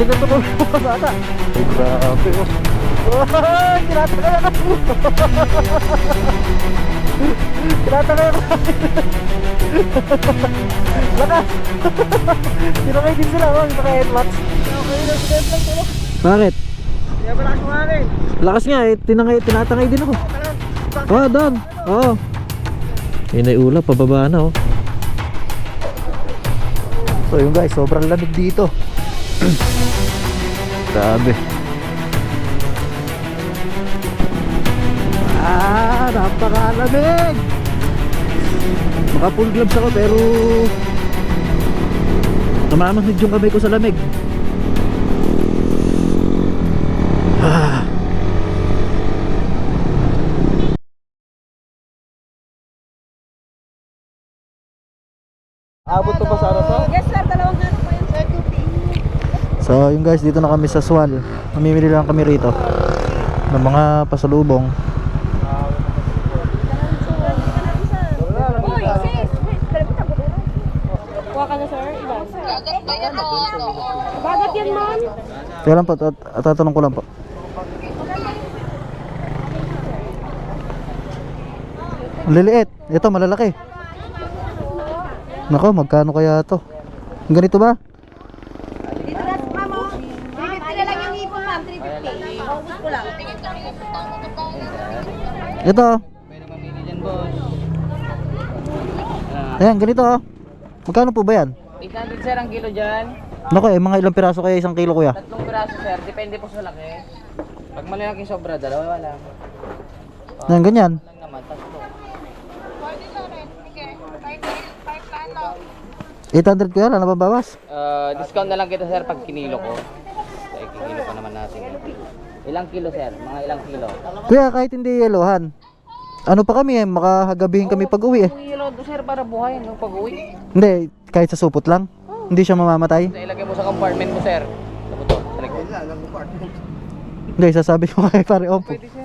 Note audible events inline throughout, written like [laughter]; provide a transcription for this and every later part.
Muntik na tulog mga [laughs] bata. Ay, grabe oh. Oh, tinatangay ako. [laughs] tinatangay ako. Lakas. Tinakay din sila. Oh, naka headlights. Okay na, headlights ako. Bakit? Kaya pala kasi kumangin. Lakas nga eh, tinangay, tinatangay din ako. Oo, doon. Oo. Yun ay ulap, pababa na oh. So yun guys, sobrang lamig dito. [clears throat] Grabe. Ah, napakalamig! Maka full gloves ako pero namamanhid yung kamay ko sa lamig. Ah. Abot to ba sa ano to? Yes sir, dalawang ano po yun sir, 2 So yun guys, dito na kami sa Swal. Mamimili lang kami rito ng mga pasalubong. Bagat yan man. Kaya lang po, tat- tatanong ko lang po. Liliit. Ito, malalaki. Nako, magkano kaya to? Ganito ba? Dito na, ma'am oh. 350 na lang yung ipon ma'am, 350. Maubos ko lang. Ito. Pwede mamili dyan, boss. Ayan, ganito oh. Magkano po ba yan? 800 sir ang kilo dyan. Nako, eh, mga ilang piraso kaya isang kilo kuya? Tatlong piraso sir, depende po sa laki. Pag malalaki sobra, dalawa lang. Ayan, ganyan. Lang naman, tatlo. 800 kuya, ano ba bawas? Uh, discount na lang kita sir pag kinilo ko. Pa naman natin. Ilang kilo sir? Mga ilang kilo? Kuya, kahit hindi yelohan. Ano pa kami eh, makahagabihin kami pag uwi eh. Kilo to sir para buhay hanggang pag uwi. Hindi, kahit sa supot lang. Hindi siya mamamatay. Ilagay mo sa compartment mo sir. Ano to? Sa likod. Hindi, sasabi ko [laughs] kay pare Opo. Pwede sir.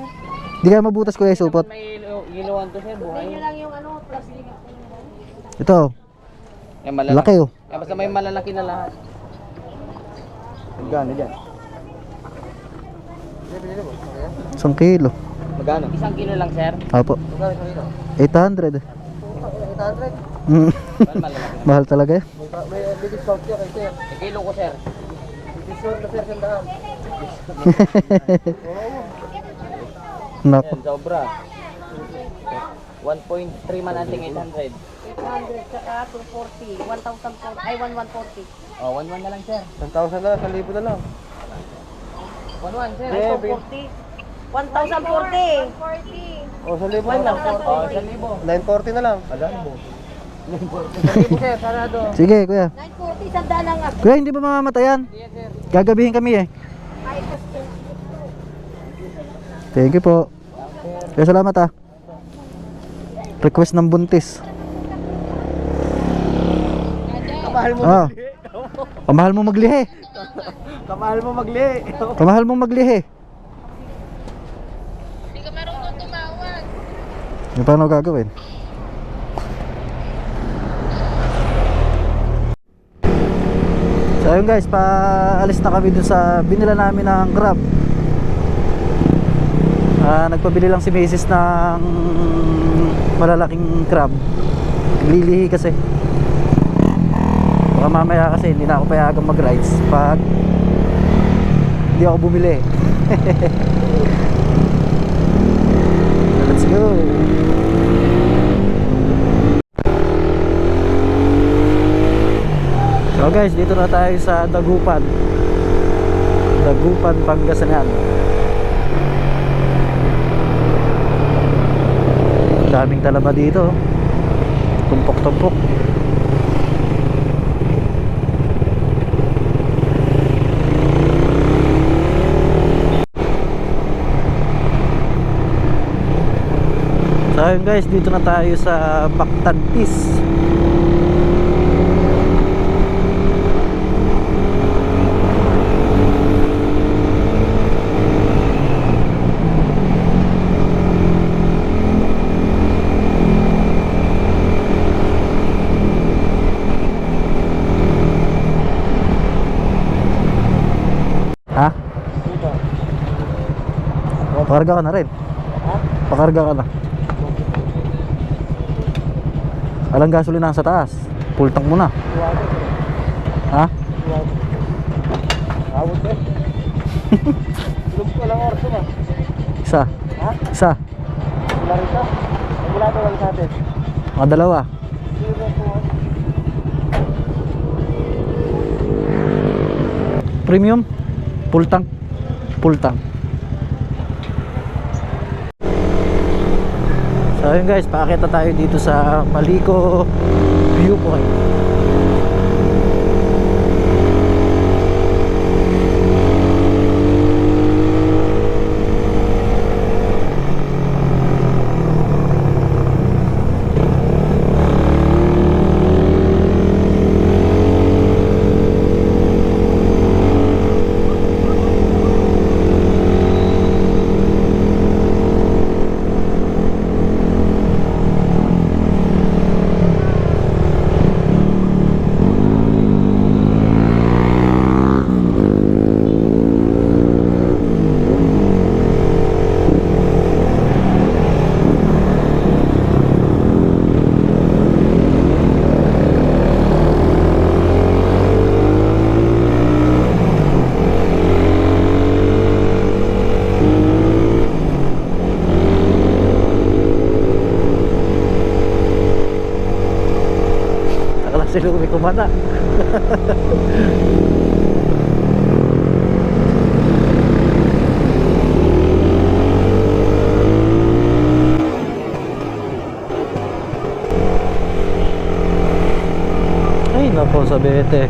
Hindi kaya mabutas kuya yung supot. May ilo- iluwan to sir, buhay. lang yung ano, plastic. Ito, Yan, malalaki. laki oh. Yan, basta may malalaki na lahat. Magkano dyan? Isang kilo. Magkano? Isang kilo lang sir. Apo, Magkano isang kilo? 800 eh. 800? Mm. [laughs] Mahal talaga eh. May discount siya kay sir. Kilo ko sir. Discount na sir, sandaan. [laughs] Nako. Sobra. 1.3 man ating 800. 800 tsaka 240. 1,040. Ay, 1,140. Oh, 1.1 na lang sir. 1,000 na lang, 1,000 na lang. 1.1 sir. Ay, 240. 1,040. O, 1,000 na lang. Oh, 1,000. 940 na lang. 1,000 sir, sarado. Sige kuya. 940, sandaan lang nga. Kuya, hindi ba mamamatayan? Yes sir. Gagabihin kami eh. Thank you po. Kaya salamat ah. Request ng buntis. Kamahal mo, Ah. Kamahal mo maglihi. [laughs] kamahal mo magli. [laughs] Kamahal mo maglihi. Hindi ka marunong tumawag. Yung paano gagawin? So ayun guys, paalis na kami dun sa binila namin ng grab. Ah, nagpabili lang si Mrs. ng malalaking crab. Lilihi kasi. Baka mamaya kasi hindi na ako payagang mag-rides pag hindi ako bumili. Let's go. So guys, dito na tayo sa Dagupan. Dagupan, Pangasinan. Daming talaba dito. Tumpok-tumpok. ayun guys dito na tayo sa Bactantis Ha? Pakarga ka na rin? Ha? Pakarga ka na. Alang gasolina sa taas. Full tank mo na. Ha? Awot eh. Tulog ko lang orso na. Isa. Ha? Isa. Wala rito. Wala to lang sa atin. Mga dalawa. Premium. Full tank. Full tank. So yun guys, paakita tayo dito sa Maliko Viewpoint. Akala sila umi kumana. Ay nako sa bete.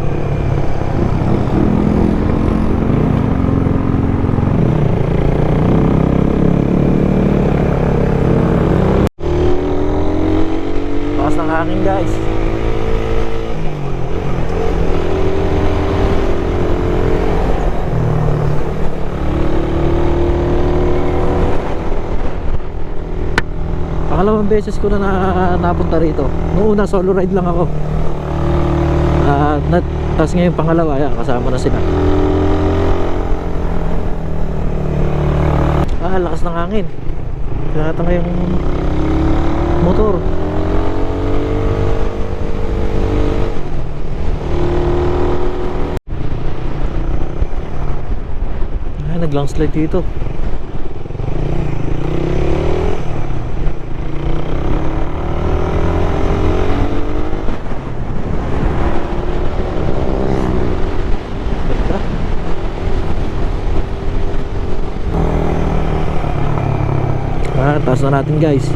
Hangin guys. Pangalawang beses ko na, na napunta rito. Noong una solo ride lang ako. Uh, tapos ngayon pangalawa, yan, kasama na sila. Ah, lakas ng hangin. Tinatanga yung motor. Ay, nag-long slide dito. Ganda. Taas na natin guys.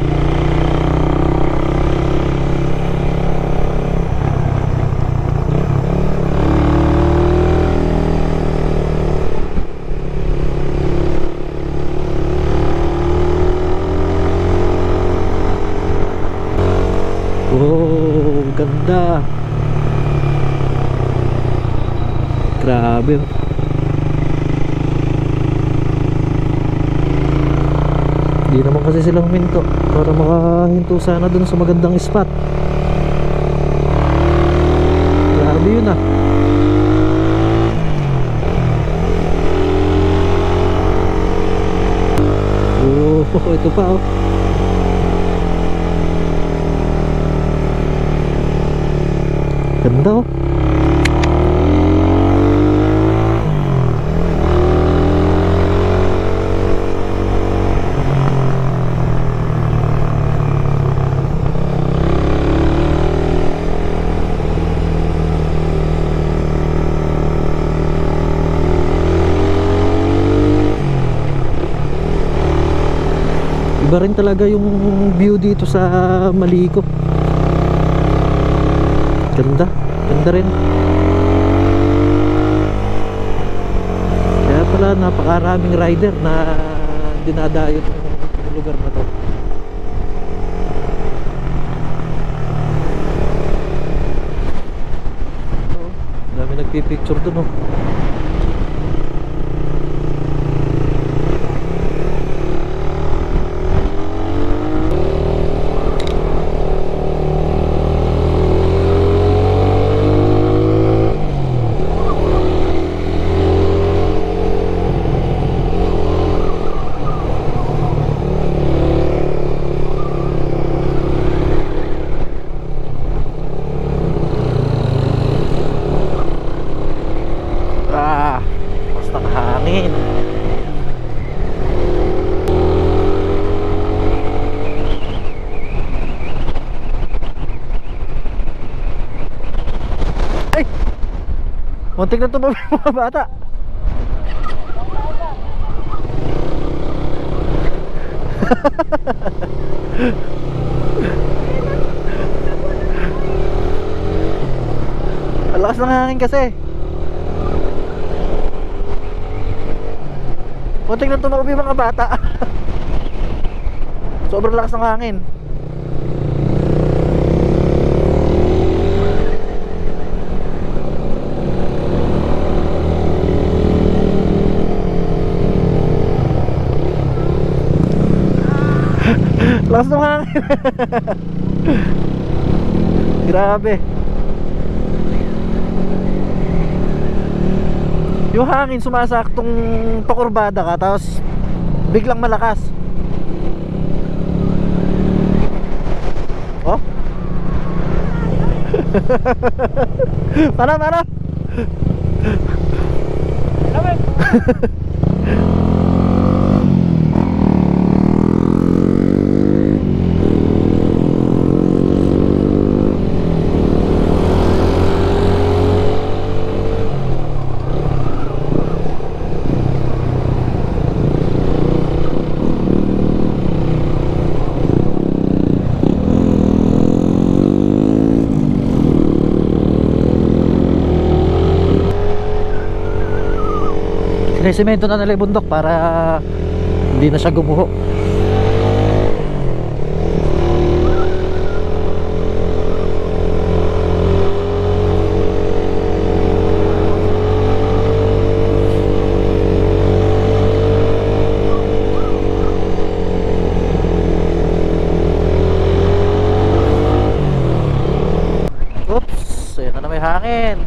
Oh, ganda. Grabe. Hindi naman kasi silang minto para makahinto sana dun sa magandang spot. Grabe yun ah. Oh, [laughs] ito pa oh. Ganda oh. Iba rin talaga yung view dito sa Maliko. Ganda. Ganda rin. Kaya pala napakaraming rider na dinadayo ng lugar na to. Oo, Dami nagpipicture dun oh. Muntik na tumabi mga bata. [laughs] Ang lakas ng hangin kasi. Muntik na tumabi mga bata. [laughs] Sobrang lakas ng hangin. Lakas ng hangin. [laughs] Grabe. Yung hangin sumasaktong pakurbada ka tapos biglang malakas. Oh? [laughs] para, para. [laughs] Sinisemento na nila yung bundok para hindi na siya gumuho. Oops, ayun na na may hangin.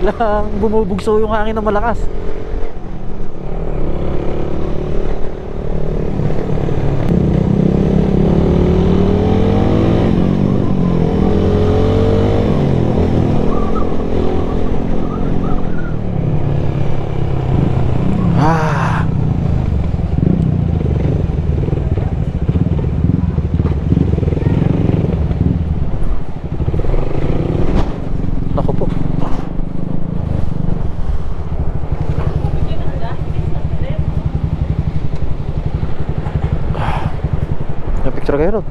Biglang bumubugso yung hangin ng malakas ah Ako po. Ron.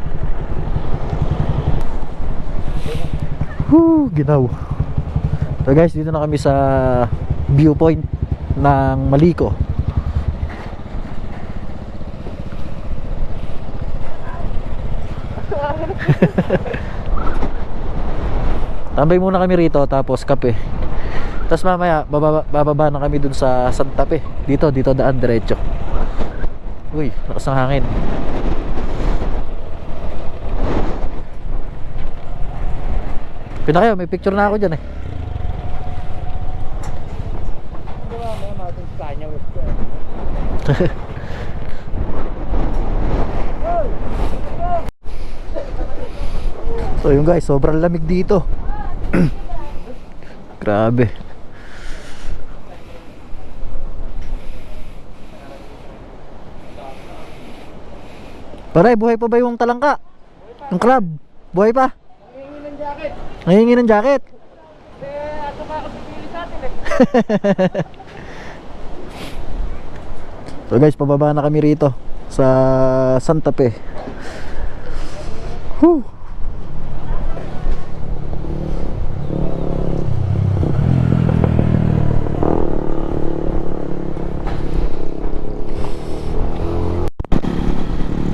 Whew, ginaw. So guys, dito na kami sa viewpoint ng Maliko. [laughs] Tambay muna kami rito tapos kape. Tapos mamaya bababa, bababa na kami dun sa Santa Fe. Dito, dito daan diretso. Uy, lakas ng hangin. Pina kayo, may picture na ako dyan eh. [laughs] So yun guys, sobrang lamig dito. [clears throat] Grabe. Paray, buhay pa ba yung talangka? Yung crab? Buhay pa? Jacket. Nangingi ng jacket? Eh, ato pa ako pipili sa atin eh. [laughs] So guys, pababa na kami rito sa Santa Fe. Whew.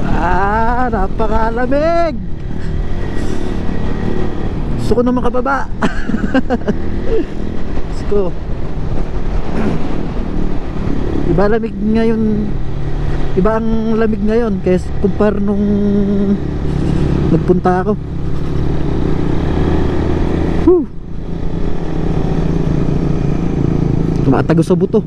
Ah, napakalamig. Gusto ko na makababa. Gusto. Iba lamig ngayon Iba ang lamig ngayon Kaya kumpara nung Nagpunta ako Whew. Tumatago sa buto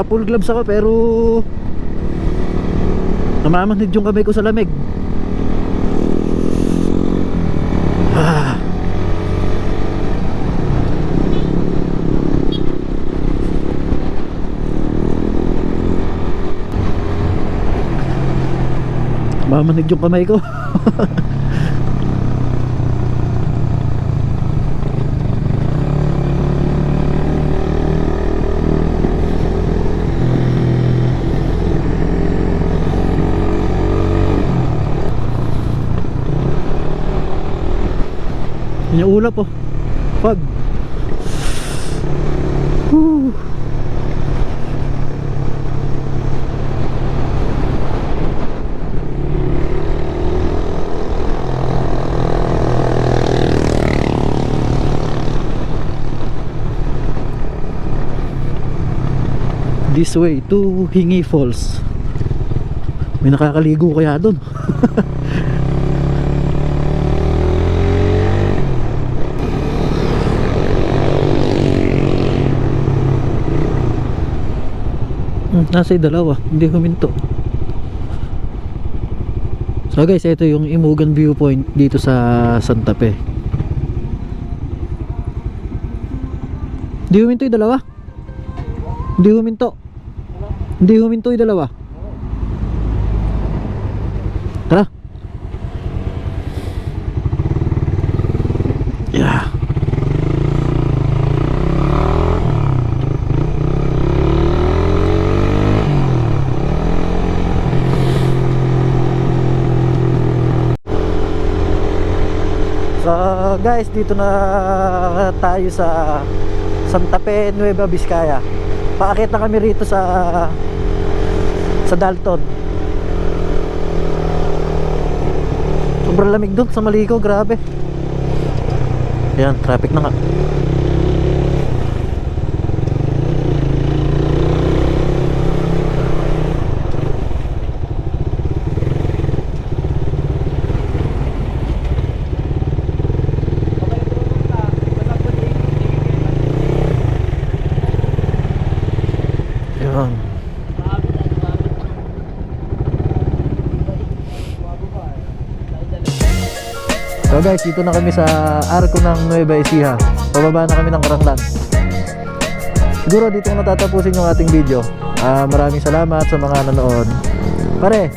Naka full gloves ako pero Namamanhid yung kamay ko sa lamig [sighs] Ah. Mamanig yung kamay ko. [laughs] Yan yung ulap oh. Pag. This way to Hingi Falls. May nakakaligo kaya doon. [laughs] Hmm, nasa dalawa, hindi huminto. So guys, ito yung Imugan viewpoint dito sa Santa Fe. Hindi huminto yung dalawa? Hindi huminto. Hindi huminto yung dalawa. Guys, dito na tayo sa Santa Fe, Nueva Vizcaya. Paakit na kami rito sa sa Dalton. Sobrang lamig doon sa Maligo, grabe. Ayan, traffic na nga. Ayan. So guys, dito na kami sa arko ng Nueva Ecija. Pababa na kami ng Karanglan. Siguro dito na tatapusin yung ating video. Ah, maraming salamat sa mga nanood. Pare,